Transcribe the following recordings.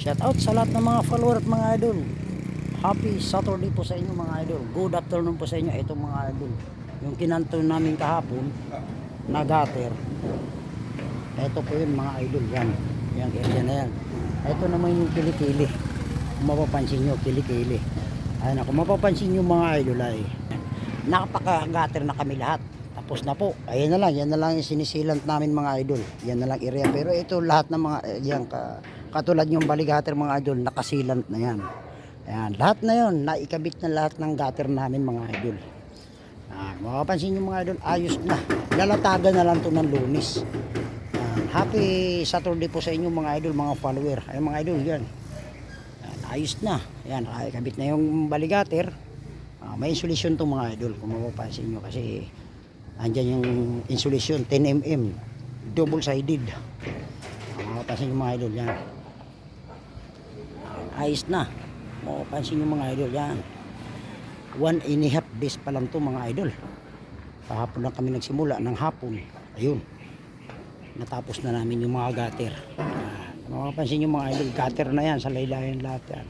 Shout out sa lahat ng mga follower at mga idol. Happy Saturday po sa inyo mga idol. Good afternoon po sa inyo itong mga idol. Yung kinanto namin kahapon na gutter. Ito po yun mga idol yan. Yan area na yan. Ito naman yung kilikili. Kung mapapansin nyo, kilikili. Ayun na, kung mapapansin nyo mga idol ay nakapaka-gutter na kami lahat. Tapos na po. Ayan na lang. Yan na lang yung sinisilant namin mga idol. Yan na lang area. Pero ito lahat ng mga, eh, yan, ka, katulad yung baligater mga idol, nakasilant na yan. Ayan, lahat na yon naikabit na lahat ng gutter namin mga idol. Ah, makapansin nyo mga idol, ayos na. Lalatagan na lang to ng lunis. Ayan, happy Saturday po sa inyo mga idol, mga follower. Ay mga idol, yan. Ayan, ayos na. Ayan, nakakabit na yung baligater. Ah, may insulation to mga idol, kung mapapansin nyo kasi andyan yung insulation, 10mm, double sided. Ah, mapapansin nyo mga idol, yan. Ayos na. Mapapansin nyo mga idol, yan. One and a half days pa lang to mga idol. Kahapon lang kami nagsimula ng hapon. Ayun. Natapos na namin yung mga gutter. Ah, mapapansin nyo mga idol, gutter na yan sa laylayan lahat yan.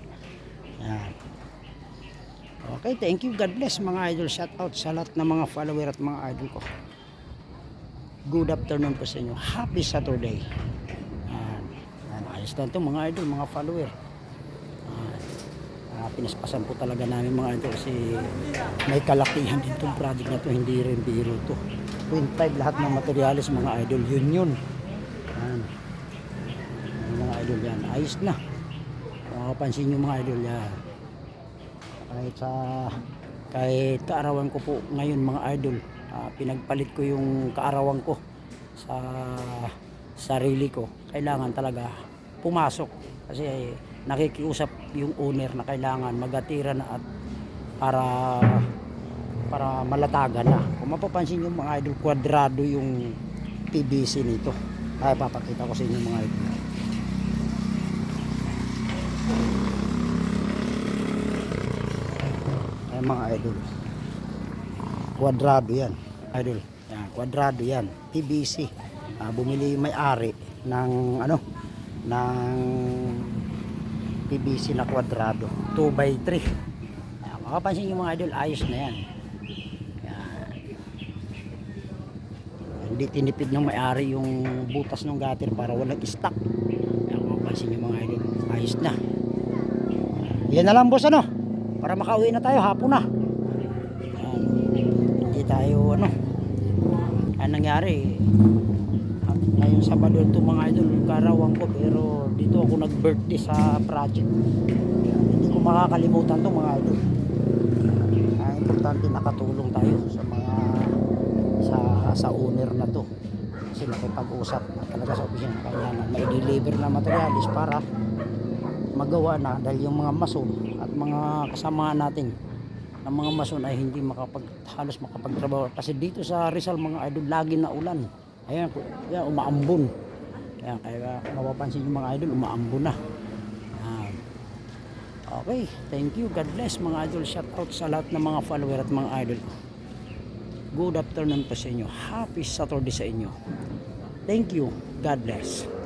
Yan. Okay, thank you. God bless mga idol. Shout out sa lahat ng mga follower at mga idol ko. Good afternoon po sa inyo. Happy Saturday. Yan. Ayos lang to mga idol, mga follower. Ah, pinaspasan po talaga namin mga idol kasi may kalakihan din itong project na to. Hindi rin biro to. 0.5 lahat ng materialis mga idol yun yun. Yan. Mga idol yan. Ayos na. Makapansin nyo mga idol yan. Kahit sa kahit kaarawan ko po ngayon mga idol ah, pinagpalit ko yung kaarawan ko sa sarili ko. Kailangan talaga pumasok. Kasi nakikiusap yung owner na kailangan magatira na at para para malatagan na. Kung mapapansin yung mga idol kwadrado yung PVC nito. Ay papakita ko sa inyo mga idol. Ay mga idol. Kwadrado yan. Idol yan, kwadrado yan. PVC Ah, bumili may-ari ng ano ng PVC na kwadrado. 2 by 3 Yan, makapansin yung mga idol ayos na yan. Yan. hindi tinipid ng may-ari yung butas ng gutter para walang stock. Yan, makapansin yung mga idol ayos na. Yan na lang boss ano? Para makauwi na tayo hapon na. Yan. hindi tayo ano ang nangyari? Ngayon Sabado to mga idol karawang ko pero dito ako nag birthday sa project. Hindi ko makakalimutan to mga idol. Ang importante nakatulong tayo sa mga sa sa owner na to. Kasi nakipag-usap na talaga sa opisina kailangan may deliver na materialis para magawa na dahil yung mga mason at mga kasama natin ng mga mason ay hindi makapag halos makapagtrabaho. Kasi dito sa Rizal mga idol lagi na ulan ayan, ayan umaambon ayan, kaya kung mapapansin yung mga idol umaambon na. Ayan. okay thank you. God bless mga idol. Shout out sa lahat ng mga follower at mga idol. Good afternoon po sa inyo. Happy Saturday sa inyo. Thank you. God bless